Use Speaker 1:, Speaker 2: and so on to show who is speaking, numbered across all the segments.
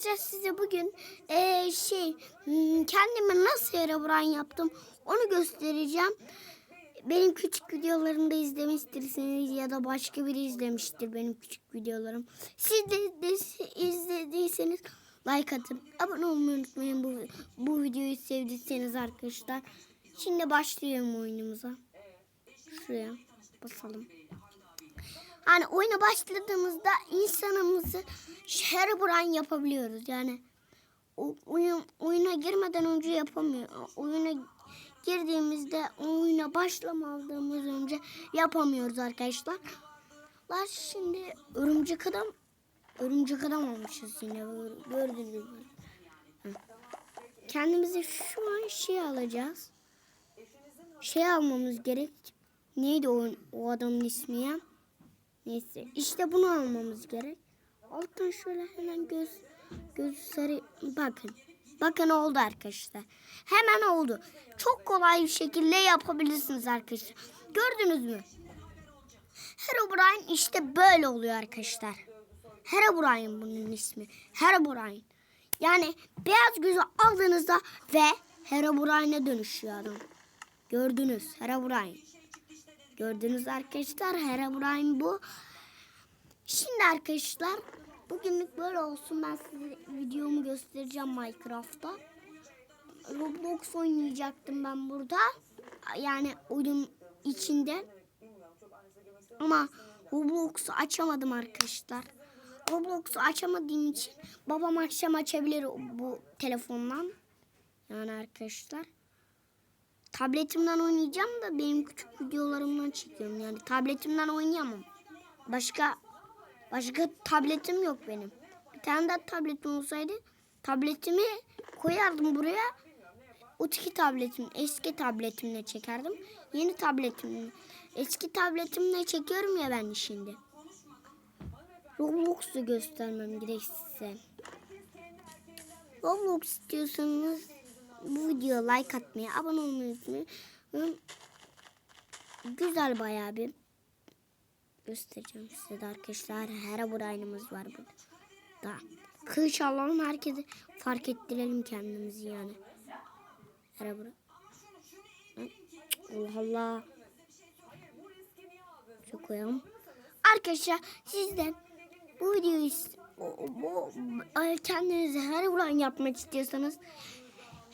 Speaker 1: Arkadaşlar size bugün eee, şey hmm, kendime nasıl Herobrine yaptım onu göstereceğim. Benim küçük videolarımda izlemiştirsiniz ya da başka biri izlemiştir benim küçük videolarım. Siz de, de izlediyseniz like atın. Abone olmayı unutmayın bu, bu videoyu sevdiyseniz arkadaşlar. Şimdi başlayalım oyunumuza. Şuraya basalım. Hani oyuna başladığımızda insanımızı Herobrine yapabiliyoruz. Yani oyun, oyuna girmeden önce yapamıyor. Oyuna girdiğimizde oyuna başlamadığımız önce yapamıyoruz arkadaşlar. Var şimdi örümcek adam örümcek adam olmuşuz yine gördüğünüz gibi. Kendimize şu an şey alacağız. Şey almamız gerek. Neydi o, o adamın ismi ya? Neyse işte bunu almamız gerek. Alttan şöyle hemen göz göz sarı bakın. Bakın oldu arkadaşlar. Hemen oldu. Çok kolay bir şekilde yapabilirsiniz arkadaşlar. Gördünüz mü? Herobrine işte böyle oluyor arkadaşlar. Herobrine bunun ismi. Herobrine. Yani beyaz gözü aldığınızda ve Herobrine'e dönüşüyor adam. Gördünüz Herobrine. Gördünüz arkadaşlar Herobrine bu. Şimdi arkadaşlar bugünlük böyle olsun. Ben size videomu göstereceğim Minecraft'ta. Roblox oynayacaktım ben burada. Yani oyun içinde. Ama Roblox'u açamadım arkadaşlar. Roblox'u açamadığım için babam akşam açabilir bu telefondan. Yani arkadaşlar. Tabletimden oynayacağım da benim küçük videolarımdan çekiyorum. Yani tabletimden oynayamam. Başka başka tabletim yok benim. Bir tane daha tabletim olsaydı tabletimi koyardım buraya. Öteki tabletim, eski tabletimle çekerdim. Yeni tabletimle. Eski tabletimle çekiyorum ya ben şimdi. Roblox'u göstermem gerek size. Roblox istiyorsanız bu videoya like atmayı, abone olmayı unutmayın. Güzel bayağı bir göstereceğim size de arkadaşlar. Herobrine'ımız var burada. Da. Kılıç alalım herkese fark ettirelim kendimizi yani. Herobrine. Allah Allah. Çok koyalım. Arkadaşlar sizden bu videoyu bu, kendinize Herobrine yapmak istiyorsanız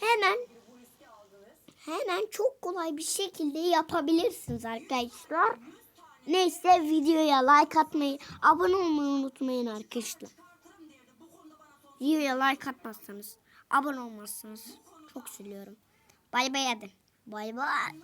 Speaker 1: hemen hemen çok kolay bir şekilde yapabilirsiniz arkadaşlar. Neyse videoya like atmayı, abone olmayı unutmayın arkadaşlar. Videoya like atmazsanız, abone olmazsanız çok üzülüyorum. Bay bay hadi. Bay bay.